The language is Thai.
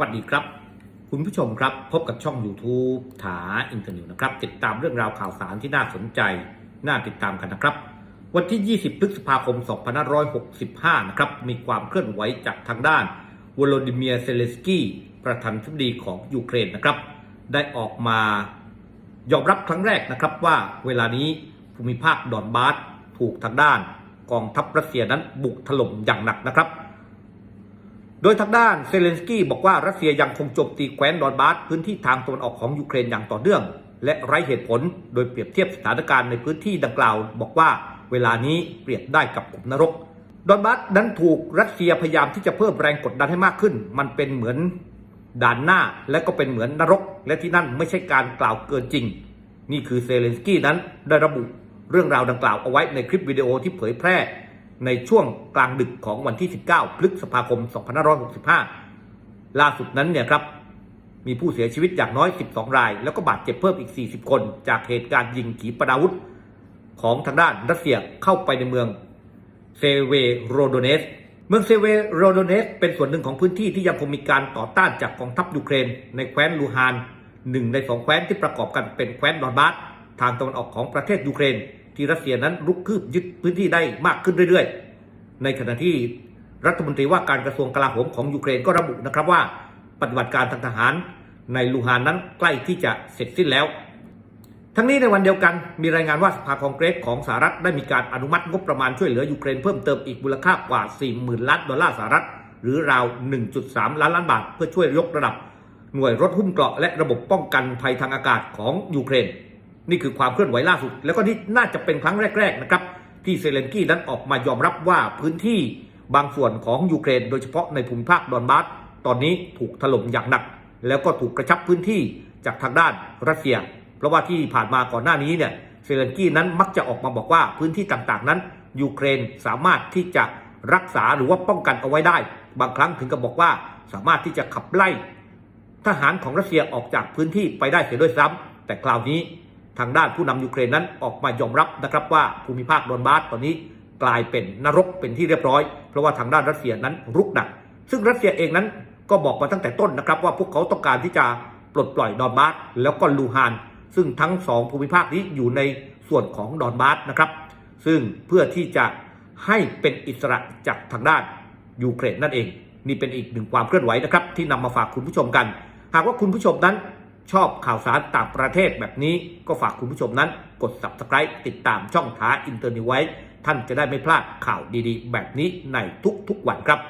วัสดีครับ คุณผู้ชมครับพบกับช่อง YouTube ถาอินเทอร์นิวนะครับ ติดตามเรื่องราวข่าวสารที่น่าสนใจ น่าติดตามกันนะครับ วันที่ 20 พฤษภาคม 2565 นะครับ มีความเคลื่อนไหวจากทางด้านวโลดิเมียร์เซเลสกี้ประธานาธิบดีของยูเครนนะครับ ได้ออกมายอมรับครั้งแรกนะครับว่าเวลานี้ภูมิภาคดอนบาสถูกทางด้าน กองทัพรัสเซียนั้นบุกถล่มอย่างหนักนะครับ โดยทางด้านเซเลนสกี้บอกว่ารัสเซียยังคงโจมตีแคว้นดอนบาสพื้นที่ทางตะวันออกของยูเครนอย่างต่อเนื่อง และไร้เหตุผล โดยเปรียบเทียบสถานการณ์ในพื้นที่ดังกล่าว บอกว่าเวลานี้เปรียบได้กับขุมนรก ดอนบาสนั้นถูกรัสเซียพยายามที่จะเพิ่มแรงกดดันให้มากขึ้น มันเป็นเหมือนด่านหน้าและก็เป็นเหมือนนรก และที่นั่นไม่ใช่การกล่าวเกินจริง นี่คือเซเลนสกี้นั้นได้ระบุเรื่องราวดังกล่าวเอาไว้ในคลิปวิดีโอที่เผยแพร่ ในช่วงกลางดึกของวันที่ 19 พฤษภาคม 2565 ล่าสุดนั้นเนี่ยครับมีผู้เสียชีวิตอย่างน้อย 12 ราย แล้วก็บาดเจ็บเพิ่มอีก 40 คน จากเหตุการณ์ยิงขีปนาวุธ ของทางด้านรัสเซียเข้าไปในเมืองเซเวโรโดเนส เมืองเซเวโรโดเนส เป็นส่วนหนึ่งของพื้นที่ที่ยังคงมีการต่อต้านจากกองทัพยูเครน ในแคว้นลูฮานหนึ่งในสองแคว้นที่ประกอบกันเป็นแคว้นดอนบาสทางตะวันออกของประเทศยูเครน ที่รัสเซียนั้นรุกคืบยึดพื้นที่ได้มากขึ้นเรื่อยๆ ในขณะที่รัฐมนตรีว่าการกระทรวงกลาโหมของยูเครนก็ระบุนะครับว่า ปฏิบัติการทางทหารในลูฮานนั้นใกล้ที่จะเสร็จสิ้นแล้ว ทั้งนี้ในวันเดียวกันมีรายงานว่าสภาคองเกรสของสหรัฐได้มีการอนุมัติงบประมาณช่วยเหลือยูเครนเพิ่มเติมอีกมูลค่ากว่า 40,000 ล้านดอลลาร์สหรัฐ หรือราว 1.3 ล้านล้านบาท เพื่อช่วยยกระดับ หน่วยรถหุ้มเกราะและระบบป้องกันภัยทางอากาศของยูเครน นี่คือความเคลื่อนไหวล่าสุด แล้วก็นี่น่าจะเป็นครั้งแรก ๆ นะครับ ที่เซเลนกี้นั้นออกมายอมรับว่าพื้นที่บางส่วนของยูเครน โดยเฉพาะในภูมิภาคดอนบาสตอนนี้ถูกถล่มอย่างหนัก แล้วก็ถูกกระชับพื้นที่จากทางด้านรัสเซีย เพราะว่าที่ผ่านมาก่อนหน้านี้เนี่ยเซเลนกี้นั้นมักจะออกมาบอกว่าพื้นที่ต่างๆ นั้นยูเครนสามารถที่จะรักษาหรือว่าป้องกันเอาไว้ได้ บางครั้งถึงกับบอกว่าสามารถที่จะขับไล่ ทหารของรัสเซียออกจากพื้นที่ไปได้เสียด้วยซ้ำแต่คราวนี้ ทางด้านผู้นำยูเครนนั้นออกมายอมรับนะครับว่าภูมิภาคดอนบาสตอนนี้กลายเป็นนรกเป็นที่เรียบร้อย เพราะว่าทางด้านรัสเซียนั้นรุกหนัก ซึ่งรัสเซียเองนั้นก็บอกมาตั้งแต่ต้นนะครับว่าพวกเขาต้องการที่จะปลดปล่อยดอนบาสแล้วก็ลูฮาน ซึ่งทั้งสองภูมิภาคนี้อยู่ในส่วนของดอนบาสนะครับ ซึ่งเพื่อที่จะให้เป็นอิสระจากทางด้านยูเครนนั่นเอง นี่เป็นอีกหนึ่งความเคลื่อนไหวนะครับที่นำมาฝากคุณผู้ชมกัน หากว่าคุณผู้ชมนั้น ชอบข่าวสารต่างประเทศแบบนี้ก็ฝากคุณผู้ชมนั้น กด subscribe ติดตามช่องท้าอินเตอร์นิวไว้ ท่านจะได้ไม่พลาดข่าวดีๆ แบบนี้ในทุกๆวันครับ